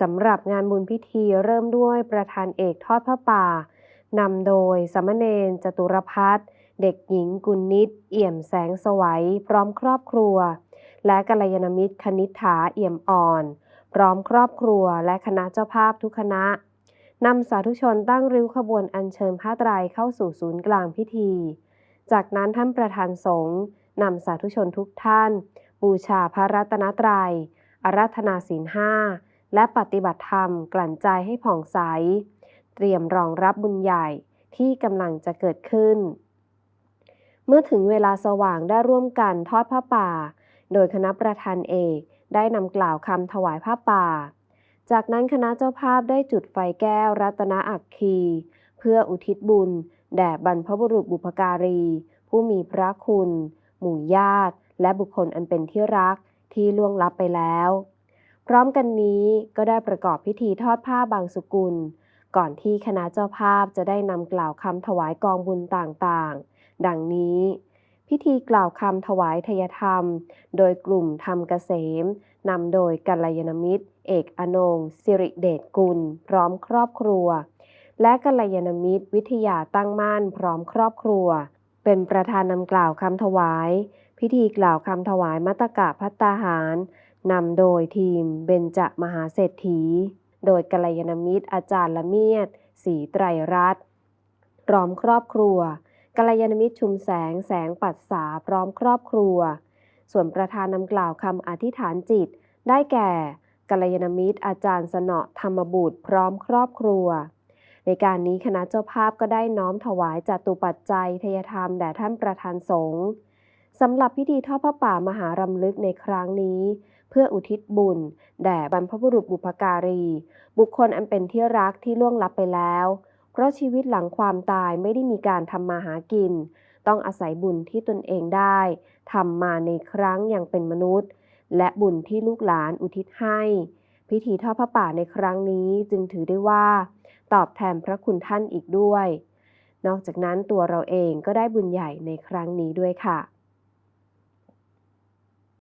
สำหรับงานบุญพิธีเริ่มด้วยประธานเอกทอดผ้าป่านำโดยสามเณรจตุรพัฒน์เด็กหญิงกุลนิด เอี่ยมแสงสวัย พร้อมครอบครัว และกัลยาณมิตรคณิษฐาเอี่ยมอ่อน พร้อมครอบครัวและคณะเจ้าภาพทุกคณะนำสาธุชนตั้งริ้วขบวนอัญเชิญผ้าไตรเข้าสู่ศูนย์กลางพิธี จากนั้นท่านประธานสงฆ์นำสาธุชนทุกท่าน บูชาพระรัตนตรัยอาราธนาศีลห้า และปฏิบัติธรรมกลั่นใจให้ผ่องใส เตรียมรองรับบุญใหญ่ที่กำลังจะเกิดขึ้น เมื่อถึงเวลาสว่างได้ร่วมกันทอดผ้าป่า โดยคณะประธานเอกได้นำกล่าวคำถวายผ้าป่า จากนั้นคณะเจ้าภาพได้จุดไฟแก้วรัตนอักคี เพื่ออุทิศบุญ แด่บรรพบุรุษบุพการี ผู้มีพระคุณ หมู่ญาติ และบุคคลอันเป็นที่รักที่ล่วงลับไปแล้ว พร้อมกันนี้ก็ได้ประกอบพิธีทอดผ้าบางสุกุล ก่อนที่คณะเจ้าภาพจะได้นำกล่าวคำถวายกองบุญต่างๆ ดังนี้ พิธีกล่าวคำถวายทยธรรม โดยกลุ่มธรรมเกษมนำโดยกัลยาณมิตร เอกอนงสิริเดชกุล พร้อมครอบครัว และกัลยาณมิตร วิทยาตั้งมั่นพร้อมครอบครัว เป็นประธานนำกล่าวคำถวาย พิธีกล่าวคำถวายมัตตกะพัตตาหาร นำโดยทีมเบญจมหาเศรษฐี โดยกัลยาณมิตรอาจารย์ละเมียดศรีไตรรัตน์พร้อมครอบครัวกัลยาณมิตรชุมแสงแสงปัสสาพร้อมครอบครัว ส่วนประธานนำกล่าวคำอธิษฐานจิต ได้แก่กัลยาณมิตรอาจารย์สนอธรรมบุตรพร้อมครอบครัว ในการนี้คณะเจ้าภาพก็ได้น้อมถวายจตุปัจจัยทยธรรมแด่ท่านประธานสงฆ์สำหรับพิธีทอดพระป่ามหารำลึกในครั้งนี้ เพื่ออุทิศบุญ แด่บรรพบุรุษบุพการี บุคคลอันเป็นที่รักที่ล่วงลับไปแล้ว เพราะชีวิตหลังความตายไม่ได้มีการทำมาหากิน ต้องอาศัยบุญที่ตนเองได้ทำมาในครั้งอยังเป็นมนุษย์ และบุญที่ลูกหลานอุทิศให้ พิธีทอดพระป่าในครั้งนี้จึงถือได้ว่า ตอบแทนพระคุณท่านอีกด้วย นอกจากนั้นตัวเราเองก็ได้บุญใหญ่ในครั้งนี้ด้วยค่ะ